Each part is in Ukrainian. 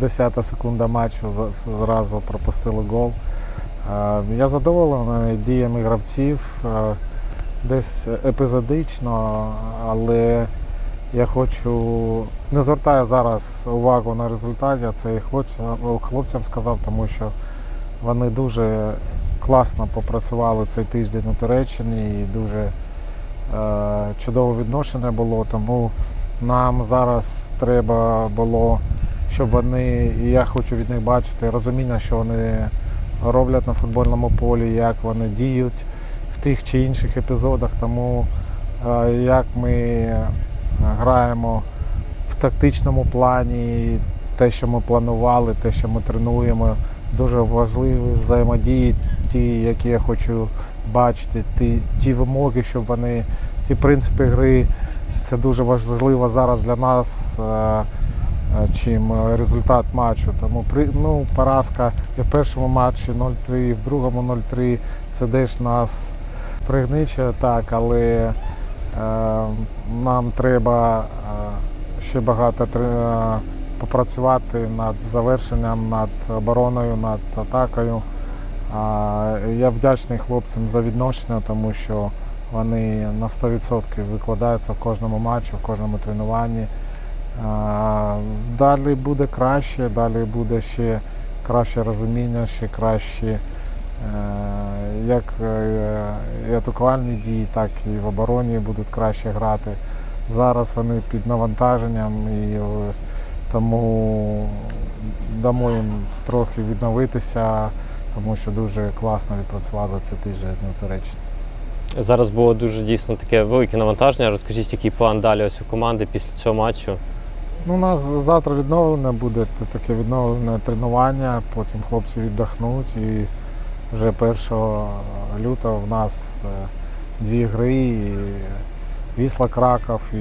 10 секунда матчу зразу пропустили гол. Е, Я задоволений діями гравців, е, десь епізодично, але я хочу не звертаю зараз увагу на результат, я це і хлопцям сказав, тому що вони дуже класно попрацювали цей тиждень у Туреччині і дуже е, чудове відношення було. Тому нам зараз треба було, щоб вони, і я хочу від них бачити розуміння, що вони роблять на футбольному полі, як вони діють в тих чи інших епізодах. Тому е, як ми е, граємо в тактичному плані, те, що ми планували, те, що ми тренуємо, дуже важливі взаємодії, ті, які я хочу бачити, ті, ті вимоги, щоб вони, ті принципи гри. Це дуже важливо зараз для нас, е, чим е, результат матчу. Тому ну, поразка і в першому матчі 0-3, і в другому 0-3. Це десь нас пригничує, так, але е, нам треба е, ще багато попрацювати над завершенням, над обороною, над атакою. Я вдячний хлопцям за відношення, тому що вони на 100% викладаються в кожному матчі, в кожному тренуванні. Далі буде краще, далі буде ще краще розуміння, ще краще е, як е, і атакувальні дії, так і в обороні будуть краще грати. Зараз вони під навантаженням і е, тому дамо їм трохи відновитися, тому що дуже класно відпрацювали цей тиждень у Туреччині. Зараз було дуже дійсно таке велике навантаження. Розкажіть, який план далі ось у команди після цього матчу. Ну, у нас завтра відновлене буде таке відновлене тренування, потім хлопці віддохнуть і вже 1 лютого в нас е, дві гри. І Вісла Краков і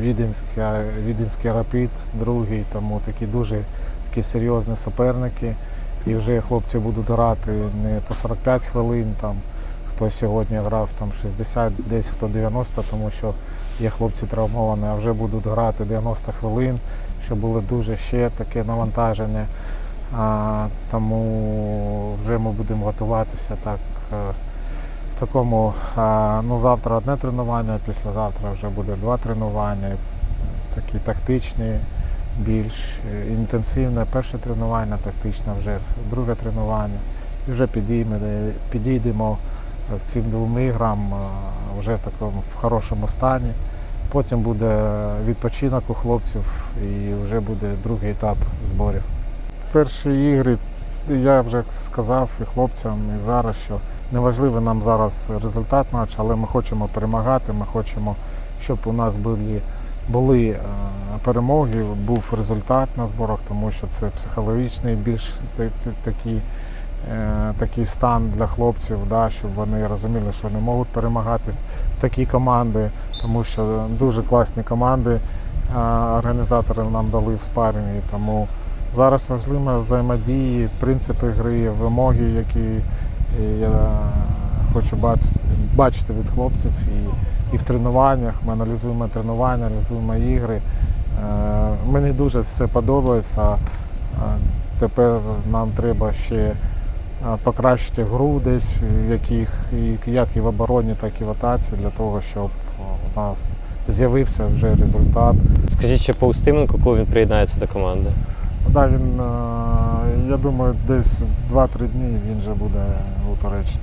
Віденський, Віденський Рапід, другий, тому такі дуже такі серйозні суперники. І вже хлопці будуть грати не по 45 хвилин, там, хто сьогодні грав там 60, десь хто 90, тому що є хлопці травмовані, а вже будуть грати 90 хвилин, що було дуже ще таке навантаження. А, тому вже ми будемо готуватися так. е, В такому, ну завтра одне тренування, післязавтра вже буде два тренування, такі тактичні, більш е, інтенсивне перше тренування, тактичне вже друге тренування. І вже підійдемо, підійдемо к цим двом іграм вже в такому в хорошому стані. Потім буде відпочинок у хлопців і вже буде другий етап зборів. Перші ігри я вже сказав і хлопцям, і зараз, що неважливо нам зараз результат матчу, але ми хочемо перемагати, ми хочемо, щоб у нас були, були е, перемоги, був результат на зборах, тому що це психологічний більш та- та- такий, е, такий стан для хлопців, да, щоб вони розуміли, що не можуть перемагати такі команди, тому що дуже класні команди е, організатори нам дали в спаррингі, тому Зараз важливо взаємодії, принципи гри, вимоги, які е, я хочу бачити, від хлопців і, і в тренуваннях. Ми аналізуємо тренування, аналізуємо ігри. Е, Мені дуже все подобається. Е, Тепер нам треба ще е, покращити гру десь, в яких, і- як і в обороні, так і в атаці, для того, щоб у нас з'явився вже результат. Скажіть ще по Устименку, коли він приєднається до команди. Да, він, я думаю, десь 2-3 дні він вже буде у Туреччині.